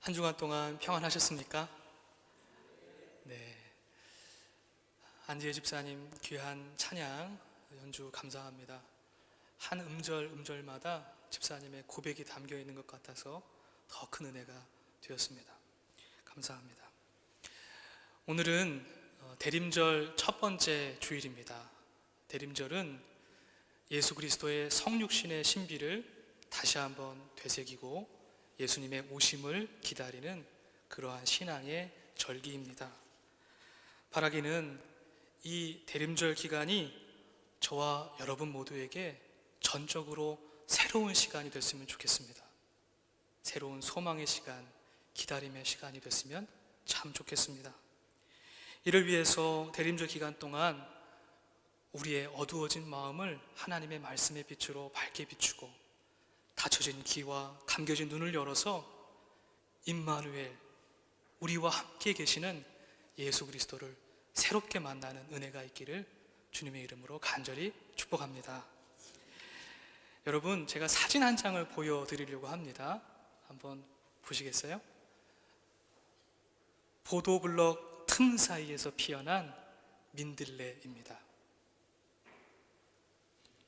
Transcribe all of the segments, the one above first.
한 주간 동안 평안하셨습니까? 네. 안지혜 집사님 귀한 찬양 연주 감사합니다. 한 음절 음절마다 집사님의 고백이 담겨 있는 것 같아서 더 큰 은혜가 되었습니다. 감사합니다. 오늘은 어, 대림절 첫 번째 주일입니다. 대림절은 예수 그리스도의 성육신의 신비를 다시 한번 되새기고 예수님의 오심을 기다리는 그러한 신앙의 절기입니다. 바라기는 이 대림절 기간이 저와 여러분 모두에게 전적으로 새로운 시간이 됐으면 좋겠습니다. 새로운 소망의 시간, 기다림의 시간이 됐으면 참 좋겠습니다. 이를 위해서 대림절 기간 동안 우리의 어두워진 마음을 하나님의 말씀의 빛으로 밝게 비추고 닫혀진 귀와 감겨진 눈을 열어서 임마누엘 우리와 함께 계시는 예수 그리스도를 새롭게 만나는 은혜가 있기를 주님의 이름으로 간절히 축복합니다. 여러분, 제가 사진 한 장을 보여드리려고 합니다. 한번 보시겠어요? 보도블럭 틈 사이에서 피어난 민들레입니다.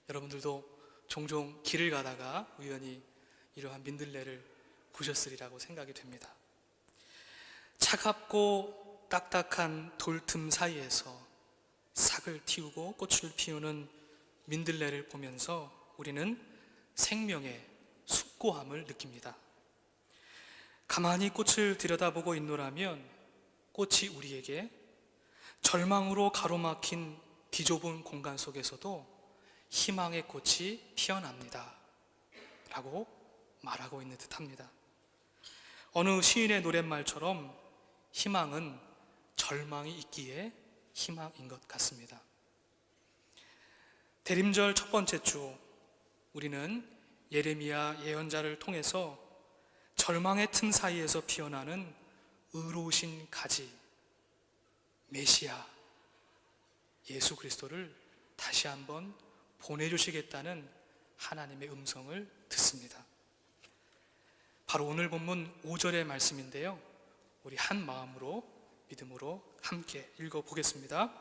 여러분들도 종종 길을 가다가 우연히 이러한 민들레를 보셨으리라고 생각이 됩니다. 차갑고 딱딱한 돌틈 사이에서 싹을 틔우고 꽃을 피우는 민들레를 보면서 우리는 생명의 숭고함을 느낍니다. 가만히 꽃을 들여다보고 있노라면 꽃이 우리에게 절망으로 가로막힌 비좁은 공간 속에서도 희망의 꽃이 피어납니다. 라고 말하고 있는 듯 합니다. 어느 시인의 노랫말처럼 희망은 절망이 있기에 희망인 것 같습니다. 대림절 첫 번째 주, 우리는 예레미야 예언자를 통해서 절망의 틈 사이에서 피어나는 의로우신 가지, 메시아, 예수 그리스도를 다시 한번 보내주시겠다는 하나님의 음성을 듣습니다. 바로 오늘 본문 5절의 말씀인데요. 우리 한 마음으로 믿음으로 함께 읽어 보겠습니다.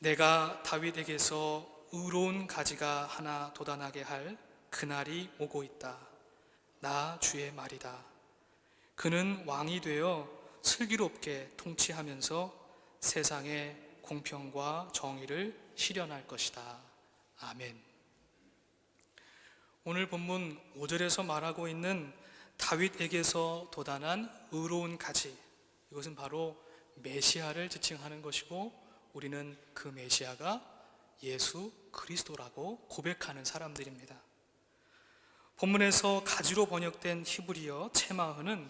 내가 다윗에게서 의로운 가지가 하나 돋아나게 할 그날이 오고 있다. 나 주의 말이다. 그는 왕이 되어 슬기롭게 통치하면서 세상에 공평과 정의를 실현할 것이다. 아멘. 오늘 본문 5절에서 말하고 있는 다윗에게서 돋아난 의로운 가지. 이것은 바로 메시아를 지칭하는 것이고 우리는 그 메시아가 예수 그리스도라고 고백하는 사람들입니다. 본문에서 가지로 번역된 히브리어 체마흐는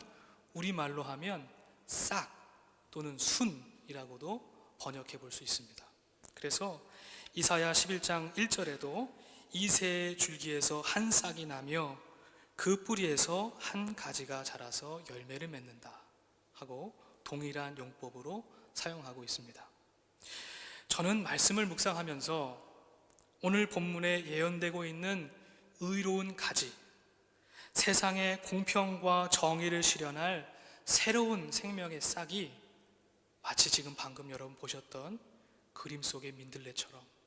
우리말로 하면 싹 또는 순이라고도 번역해 볼 수 있습니다. 그래서 이사야 11장 1절에도 이새의 줄기에서 한 싹이 나며 그 뿌리에서 한 가지가 자라서 열매를 맺는다 하고 동일한 용법으로 사용하고 있습니다. 저는 말씀을 묵상하면서 오늘 본문에 예언되고 있는 의로운 가지, 세상의 공평과 정의를 실현할 새로운 생명의 싹이 마치 지금 방금 여러분 보셨던 그림 속의 민들레처럼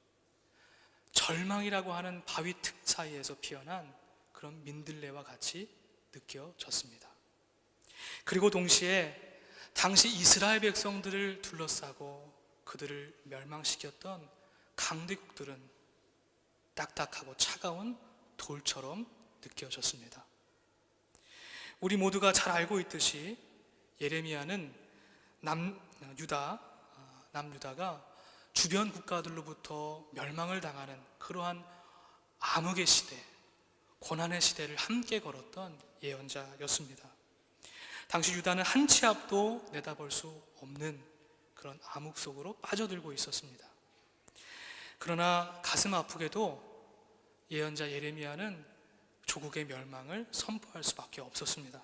절망이라고 하는 바위 틈 사이에서 피어난 그런 민들레와 같이 느껴졌습니다. 그리고 동시에 당시 이스라엘 백성들을 둘러싸고 그들을 멸망시켰던 강대국들은 딱딱하고 차가운 돌처럼 느껴졌습니다. 우리 모두가 잘 알고 있듯이 예레미야는 남 유다 남유다가 주변 국가들로부터 멸망을 당하는 그러한 암흑의 시대, 고난의 시대를 함께 걸었던 예언자였습니다. 당시 유다는 한 치 앞도 내다볼 수 없는 그런 암흑 속으로 빠져들고 있었습니다. 그러나 가슴 아프게도 예언자 예레미야는 조국의 멸망을 선포할 수밖에 없었습니다.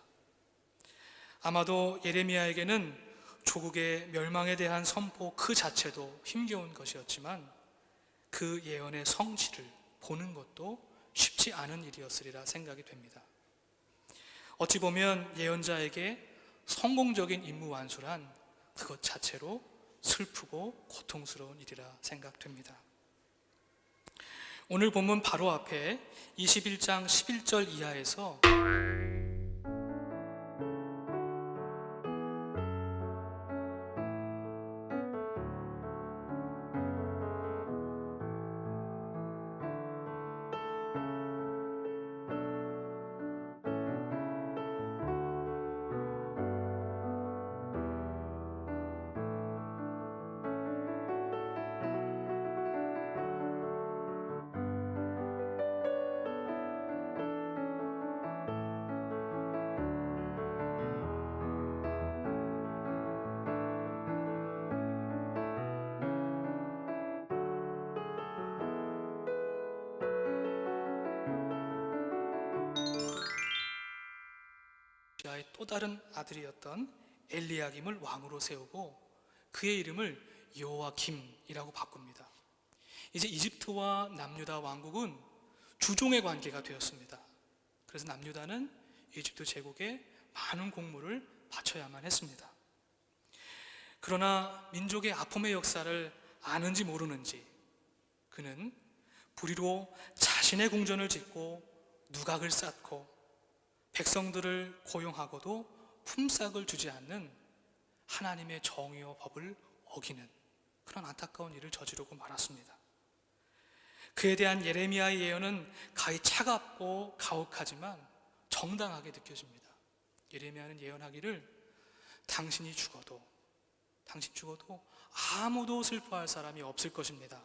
아마도 예레미야에게는 조국의 멸망에 대한 선포 그 자체도 힘겨운 것이었지만 그 예언의 성취를 보는 것도 쉽지 않은 일이었으리라 생각이 됩니다. 어찌 보면 예언자에게 성공적인 임무 완수란 그것 자체로 슬프고 고통스러운 일이라 생각됩니다. 오늘 본문 바로 앞에 21장 11절 이하에서 야의 또 다른 아들이었던 엘리야김을 왕으로 세우고 그의 이름을 여호와김이라고 바꿉니다. 이제 이집트와 남유다 왕국은 주종의 관계가 되었습니다. 그래서 남유다는 이집트 제국에 많은 공물을 바쳐야만 했습니다. 그러나 민족의 아픔의 역사를 아는지 모르는지 그는 불의로 자신의 궁전을 짓고 누각을 쌓고 백성들을 고용하고도 품삯을 주지 않는 하나님의 정의와 법을 어기는 그런 안타까운 일을 저지르고 말았습니다. 그에 대한 예레미야의 예언은 가히 차갑고 가혹하지만 정당하게 느껴집니다. 예레미야는 예언하기를 당신이 죽어도 당신 죽어도 아무도 슬퍼할 사람이 없을 것입니다.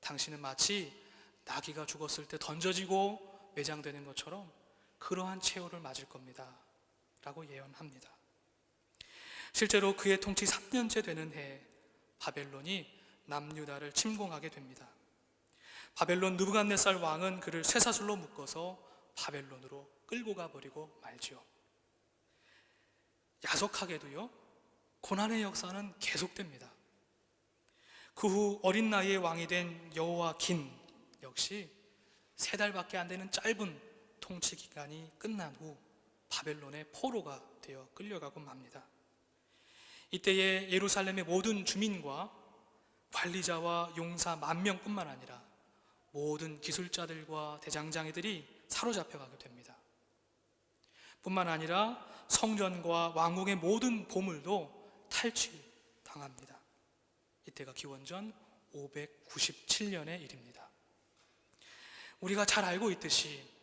당신은 마치 나귀가 죽었을 때 던져지고 매장되는 것처럼 그러한 최후를 맞을 겁니다. 라고 예언합니다. 실제로 그의 통치 3년째 되는 해에 바벨론이 남유다를 침공하게 됩니다. 바벨론 느부갓네살 왕은 그를 쇠사슬로 묶어서 바벨론으로 끌고 가버리고 말지요. 야속하게도요, 고난의 역사는 계속됩니다. 그 후 어린 나이에 왕이 된 여호와 긴 역시 세 달밖에 안 되는 짧은 통치 기간이 끝난 후 바벨론의 포로가 되어 끌려가고 맙니다. 이때에 예루살렘의 모든 주민과 관리자와 용사 만 명뿐만 아니라 모든 기술자들과 대장장이들이 사로잡혀가게 됩니다. 뿐만 아니라 성전과 왕궁의 모든 보물도 탈취당합니다. 이때가 기원전 597년의 일입니다. 우리가 잘 알고 있듯이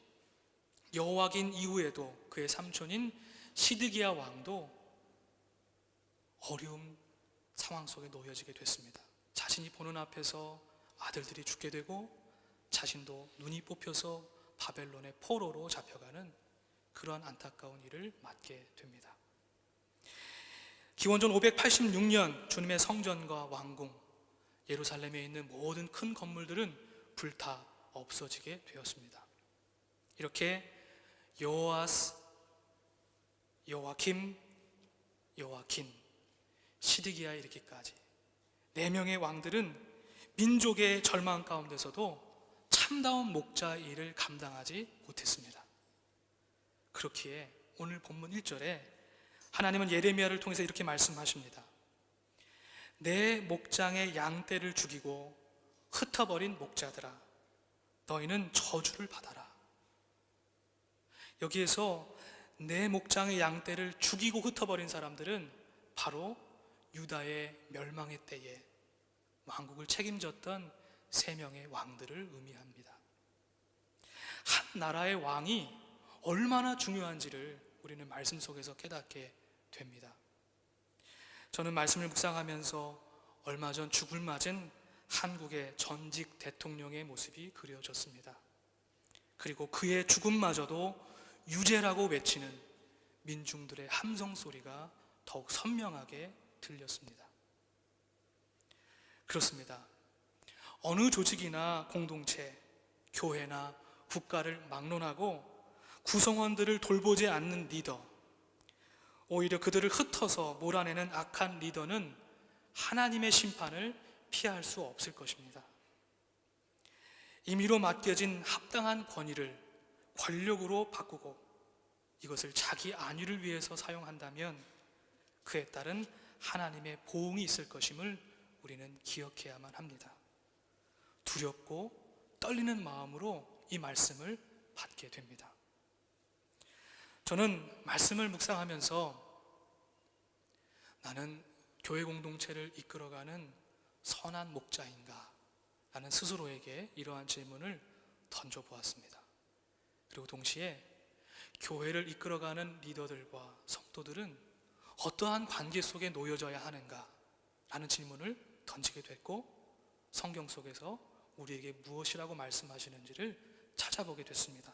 여호와긴 이후에도 그의 삼촌인 시드기야 왕도 어려움 상황 속에 놓여지게 됐습니다. 자신이 보는 앞에서 아들들이 죽게 되고 자신도 눈이 뽑혀서 바벨론의 포로로 잡혀가는 그러한 안타까운 일을 맞게 됩니다. 기원전 586년 주님의 성전과 왕궁, 예루살렘에 있는 모든 큰 건물들은 불타 없어지게 되었습니다. 이렇게 여호아스, 여호와킴, 여호와킨, 시드기야 이르기까지 네 명의 왕들은 민족의 절망 가운데서도 참다운 목자 일을 감당하지 못했습니다. 그렇기에 오늘 본문 1절에 하나님은 예레미야를 통해서 이렇게 말씀하십니다. 내 목장의 양떼를 죽이고 흩어버린 목자들아 너희는 저주를 받아라. 여기에서 내 목장의 양떼를 죽이고 흩어버린 사람들은 바로 유다의 멸망의 때에 왕국을 책임졌던 세 명의 왕들을 의미합니다. 한 나라의 왕이 얼마나 중요한지를 우리는 말씀 속에서 깨닫게 됩니다. 저는 말씀을 묵상하면서 얼마 전 죽을 맞은 한국의 전직 대통령의 모습이 그려졌습니다. 그리고 그의 죽음마저도 유죄라고 외치는 민중들의 함성 소리가 더욱 선명하게 들렸습니다. 그렇습니다. 어느 조직이나 공동체, 교회나 국가를 막론하고 구성원들을 돌보지 않는 리더, 오히려 그들을 흩어서 몰아내는 악한 리더는 하나님의 심판을 피할 수 없을 것입니다. 임의로 맡겨진 합당한 권위를 권력으로 바꾸고 이것을 자기 안위를 위해서 사용한다면 그에 따른 하나님의 보응이 있을 것임을 우리는 기억해야만 합니다. 두렵고 떨리는 마음으로 이 말씀을 받게 됩니다. 저는 말씀을 묵상하면서 나는 교회 공동체를 이끌어가는 선한 목자인가? 라는 스스로에게 이러한 질문을 던져보았습니다. 그리고 동시에 교회를 이끌어가는 리더들과 성도들은 어떠한 관계 속에 놓여져야 하는가? 라는 질문을 던지게 됐고 성경 속에서 우리에게 무엇이라고 말씀하시는지를 찾아보게 됐습니다.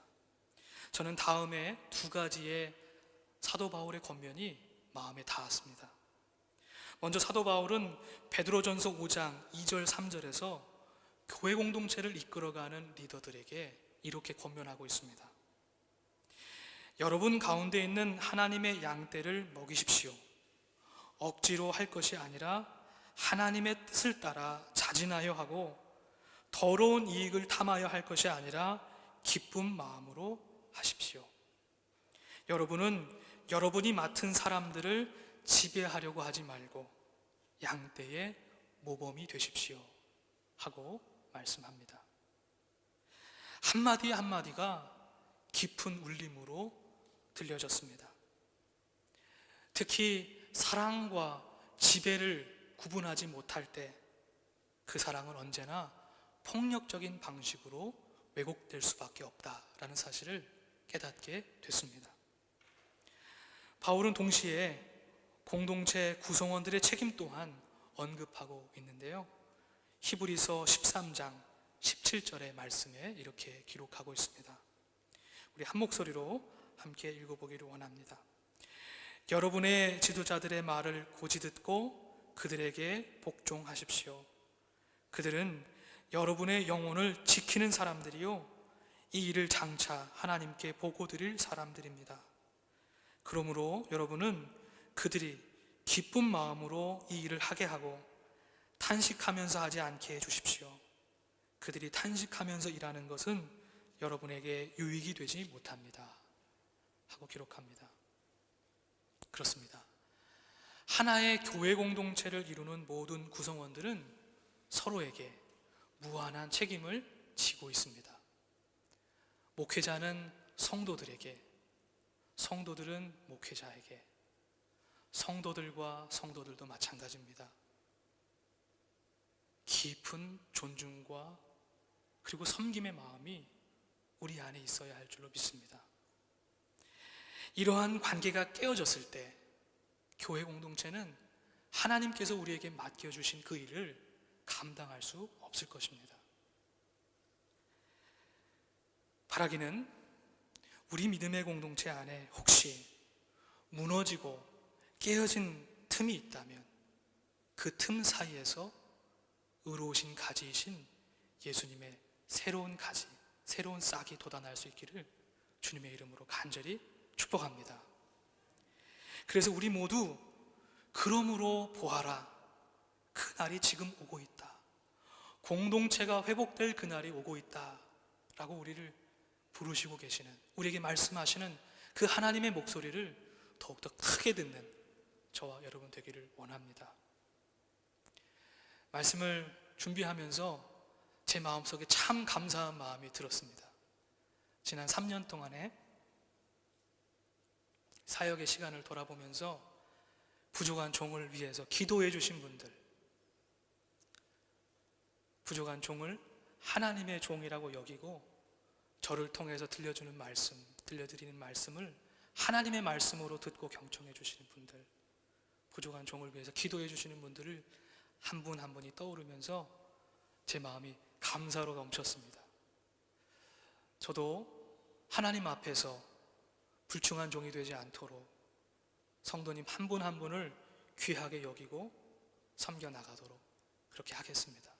저는 다음에 두 가지의 사도 바울의 권면이 마음에 닿았습니다. 먼저 사도 바울은 베드로전서 5장 2절 3절에서 교회 공동체를 이끌어가는 리더들에게 이렇게 권면하고 있습니다. 여러분 가운데 있는 하나님의 양떼를 먹이십시오. 억지로 할 것이 아니라 하나님의 뜻을 따라 자진하여 하고 더러운 이익을 탐하여 할 것이 아니라 기쁜 마음으로 하십시오. 여러분은 여러분이 맡은 사람들을 지배하려고 하지 말고 양떼의 모범이 되십시오. 하고 말씀합니다. 한마디 한마디가 깊은 울림으로 들려졌습니다. 특히 사랑과 지배를 구분하지 못할 때 그 사랑은 언제나 폭력적인 방식으로 왜곡될 수밖에 없다라는 사실을 깨닫게 됐습니다. 바울은 동시에 공동체 구성원들의 책임 또한 언급하고 있는데요. 히브리서 13장 17절의 말씀에 이렇게 기록하고 있습니다. 우리 한 목소리로 함께 읽어보기를 원합니다. 여러분의 지도자들의 말을 고지 듣고 그들에게 복종하십시오. 그들은 여러분의 영혼을 지키는 사람들이요. 이 일을 장차 하나님께 보고 드릴 사람들입니다. 그러므로 여러분은 그들이 기쁜 마음으로 이 일을 하게 하고 탄식하면서 하지 않게 해 주십시오. 그들이 탄식하면서 일하는 것은 여러분에게 유익이 되지 못합니다. 하고 기록합니다. 그렇습니다. 하나의 교회 공동체를 이루는 모든 구성원들은 서로에게 무한한 책임을 지고 있습니다. 목회자는 성도들에게, 성도들은 목회자에게, 성도들과 성도들도 마찬가지입니다. 깊은 존중과 그리고 섬김의 마음이 우리 안에 있어야 할 줄로 믿습니다. 이러한 관계가 깨어졌을 때 교회 공동체는 하나님께서 우리에게 맡겨주신 그 일을 감당할 수 없을 것입니다. 바라기는 우리 믿음의 공동체 안에 혹시 무너지고 깨어진 틈이 있다면 그 틈 사이에서 의로우신 가지이신 예수님의 새로운 가지, 새로운 싹이 돋아날 수 있기를 주님의 이름으로 간절히 축복합니다. 그래서 우리 모두 그러므로 보아라. 그 날이 지금 오고 있다. 공동체가 회복될 그 날이 오고 있다. 라고 우리를 부르시고 계시는, 우리에게 말씀하시는 그 하나님의 목소리를 더욱더 크게 듣는 저와 여러분 되기를 원합니다. 말씀을 준비하면서 제 마음속에 참 감사한 마음이 들었습니다. 지난 3년 동안에 사역의 시간을 돌아보면서 부족한 종을 위해서 기도해 주신 분들, 부족한 종을 하나님의 종이라고 여기고 저를 통해서 들려주는 말씀, 들려드리는 말씀을 하나님의 말씀으로 듣고 경청해 주시는 분들, 부족한 종을 위해서 기도해 주시는 분들을 한 분한 분이 떠오르면서 제 마음이 감사로 넘쳤습니다. 저도 하나님 앞에서 불충한 종이 되지 않도록 성도님 한분한 분을 귀하게 여기고 섬겨 나가도록 그렇게 하겠습니다.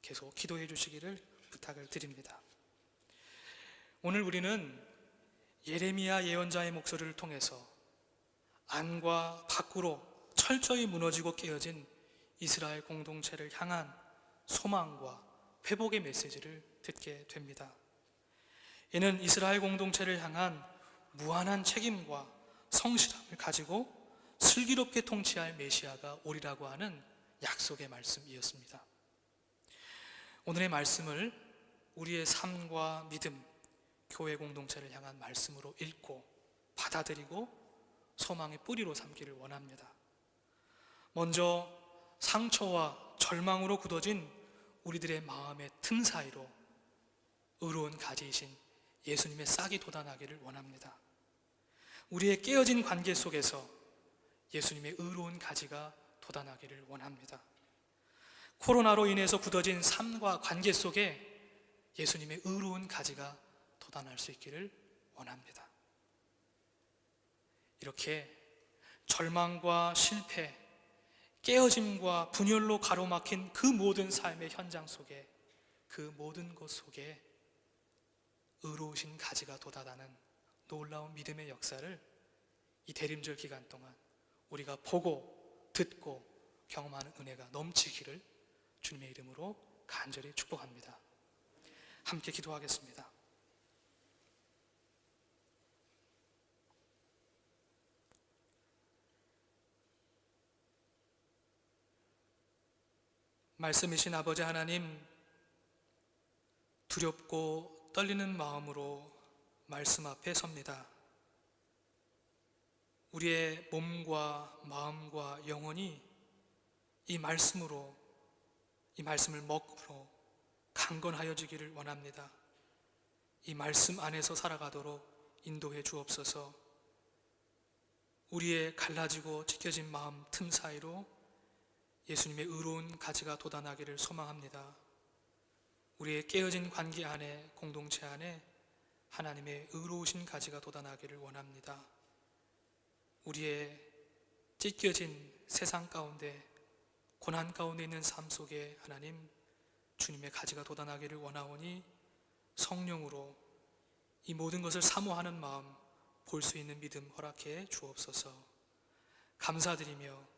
계속 기도해 주시기를 부탁을 드립니다. 오늘 우리는 예레미야 예언자의 목소리를 통해서 안과 밖으로 철저히 무너지고 깨어진 이스라엘 공동체를 향한 소망과 회복의 메시지를 듣게 됩니다. 이는 이스라엘 공동체를 향한 무한한 책임과 성실함을 가지고 슬기롭게 통치할 메시아가 오리라고 하는 약속의 말씀이었습니다. 오늘의 말씀을 우리의 삶과 믿음, 교회 공동체를 향한 말씀으로 읽고 받아들이고 소망의 뿌리로 삼기를 원합니다. 먼저 상처와 절망으로 굳어진 우리들의 마음의 틈 사이로 의로운 가지이신 예수님의 싹이 돋아나기를 원합니다. 우리의 깨어진 관계 속에서 예수님의 의로운 가지가 돋아나기를 원합니다. 코로나로 인해서 굳어진 삶과 관계 속에 예수님의 의로운 가지가 돋아날 수 있기를 원합니다. 이렇게 절망과 실패, 깨어짐과 분열로 가로막힌 그 모든 삶의 현장 속에 그 모든 것 속에 의로우신 가지가 돋아나는 놀라운 믿음의 역사를 이 대림절 기간 동안 우리가 보고 듣고 경험하는 은혜가 넘치기를 주님의 이름으로 간절히 축복합니다. 함께 기도하겠습니다. 말씀이신 아버지 하나님, 두렵고 떨리는 마음으로 말씀 앞에 섭니다. 우리의 몸과 마음과 영혼이 이 말씀으로, 이 말씀을 먹으로 강건하여지기를 원합니다. 이 말씀 안에서 살아가도록 인도해 주옵소서 우리의 갈라지고 찢겨진 마음 틈 사이로 예수님의 의로운 가지가 돋아나기를 소망합니다. 우리의 깨어진 관계 안에 공동체 안에 하나님의 의로우신 가지가 돋아나기를 원합니다. 우리의 찢겨진 세상 가운데 고난 가운데 있는 삶 속에 하나님 주님의 가지가 돋아나기를 원하오니 성령으로 이 모든 것을 사모하는 마음 볼 수 있는 믿음 허락해 주옵소서. 감사드리며